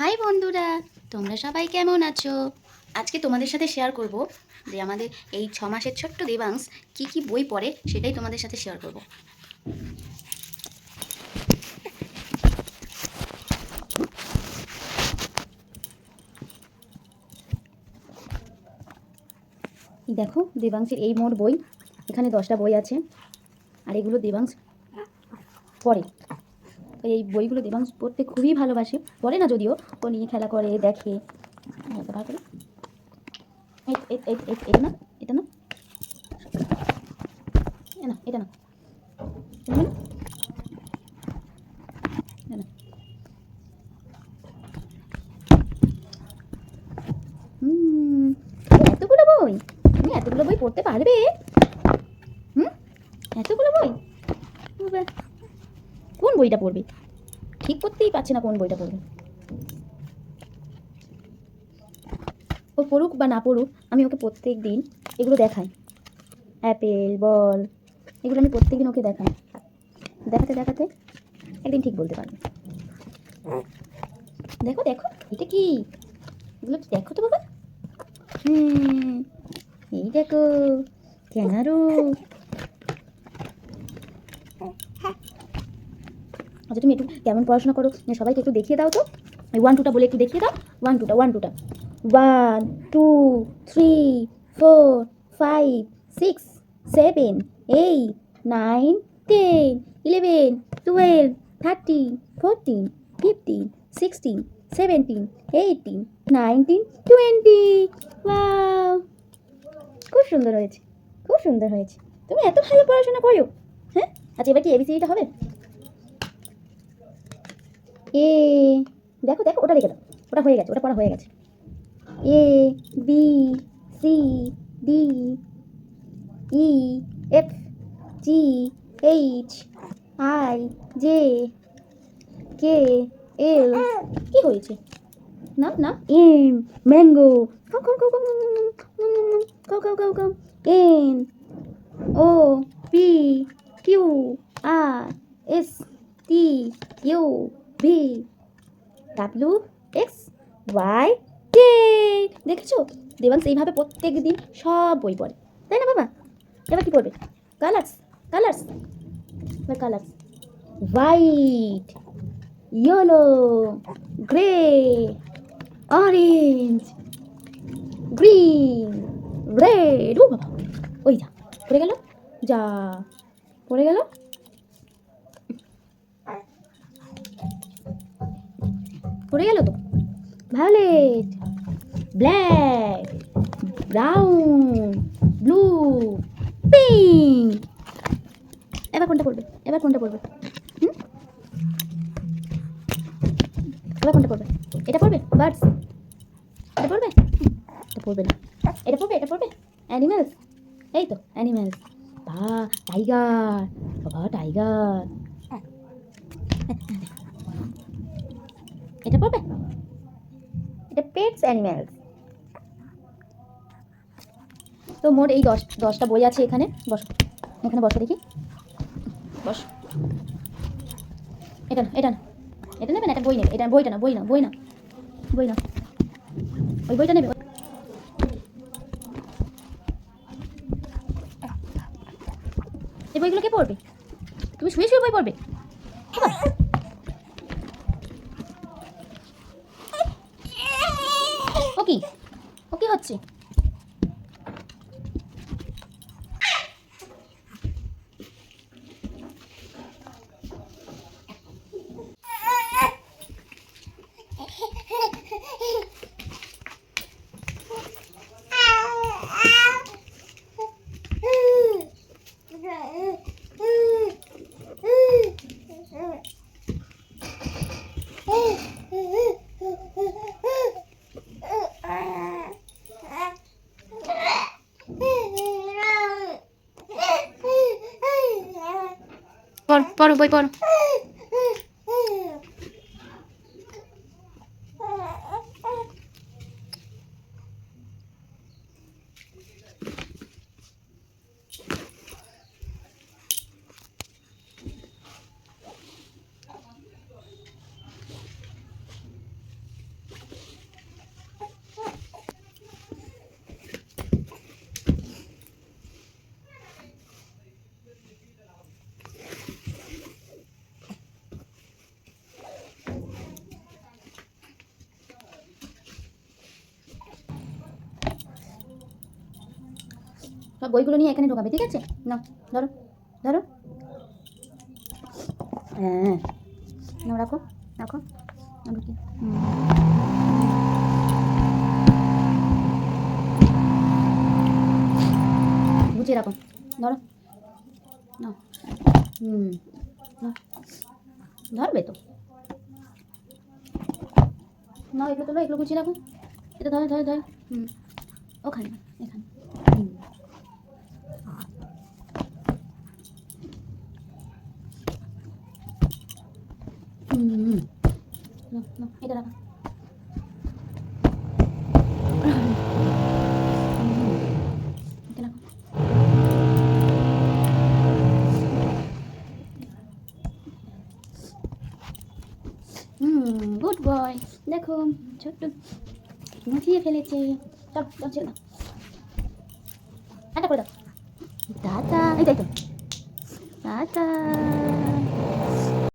High বন্ধুরা, তোমরা সবাই কেমন আছো? আজকে তোমাদের সাথে শেয়ার করব যে আমাদের এই ছ মাসের ছোট্ট দেবাংশ কি কি বই পড়ে সেটাই তোমাদের সাথে শেয়ার করব। দেখো, দেবাংশের এই মোট বই, এখানে দশটা বই আছে, আর এগুলো দেবাংশ পড়ে। তো এই বইগুলো দেবাংশ পড়তে খুবই ভালোবাসে। পড়ে না যদিও, ও নিয়ে খেলা করে, দেখে। হালকা করে। এটা না এটা না। না, এটা না। এতগুলো বই? তুমি এতগুলো বই পড়তে পারবে হুম এতগুলো বই বাবা, কোন বইটা পড়বে? ঠিক করতেই পারছে না কোন বইটা পড়বে। ও পড়ুক বা না পড়ুক, আমি ওকে প্রত্যেক দিন এগুলো দেখাই। অ্যাপেল, বল, এগুলো আমি প্রত্যেক দিন ওকে দেখাই। দেখাতে দেখাতে একদিন ঠিক বলতে পারবে। দেখো দেখো, এটা কি? এগুলো কি দেখো তো বাবা? হুম, এই দেখো ক্যানারো আচ্ছা তুমি একটু কেমন পড়াশোনা করো? সবাইকে একটু দেখিয়ে দাও তো। ওয়ান টুটা বলে একটু দেখিয়ে দাও। ওয়ান টুটা ওয়ান টুটা one two. Three four five six seven eight nine ten eleven twelve thirteen fourteen fifteen sixteen seventeen eighteen nineteen twenty wow খুব সুন্দর হয়েছে। খুব সুন্দর হয়েছে। তুমি এত ভালো পড়াশোনা করো। হ্যাঁ? আচ্ছা এবার কি এবিসিডিটা হবে? এ দেখো দেখো ওটা রেখে দাও ওটা হয়ে গেছে ওটা পড়া হয়ে গেছে A B C D E F G H I J K L কি হয়েছে না না M mango N O P Q R S T U V W X Y কে দেখেছ? দেবাংশ এইভাবে প্রত্যেক দিন সব বই পড়ে। তাই না, বাবা? এবার কি পড়বে? কালার্স কালার্স এবার colours white yellow grey orange green red ও বাবা, ওই যা, পড়ে গেল? যা, পড়ে গেল? পড়ে গেল তো? Violet, black, brown, blue, pink. এবার কোনটা পড়বে? এবার কোনটা পড়বে? এবার কোনটা পড়বে? এটা পড়বে? বার্ডস। এটা পড়বে? এটা পড়বে না। এটা পড়বে? এটা পড়বে? অ্যানিমেলস। এই তো, অ্যানিমেলস। বা, টাইগার। বাবা, টাইগার। এটা পড়বে? এটা পেটস অ্যানিম্যালস তো মোট এই দশ, দশটা বই আছে এখানে। বস, এখানে বসো দেখি। বস। এটা না এটা না। এটা নেবে না? এটা বই নেবে। এটা বইটা না, বই না বই না। বই না। ওই বইটা নেবে? এই বইগুলো কে পড়বে? তুমি শুয়ে শুয়ে বই পড়বে বাহ! ও কি? ও কি হচ্ছে? পড় পড়ো বই পড়ো সব বইগুলো নিয়ে এখানে ঢোকাবে ঠিক আছে? না ধরো ধরো। হ্যাঁ রাখো রাখো। হুম। গুছিয়ে রাখো ধরো। নাও হুম ধরবে তো। নাও এগুলো তোলো এগুলো গুছিয়ে রাখো। এটা ধরো ধরো ধরো। হুম ওখানে না, এখানে হুম হুম হুম নাও নাও এটা রাখো এটা গুড বয় দেখো, ছোট্ট মুছিয়ে ফেলেছে। চল চল দাও একটা করে দাও। দাদা, এই তাই তো।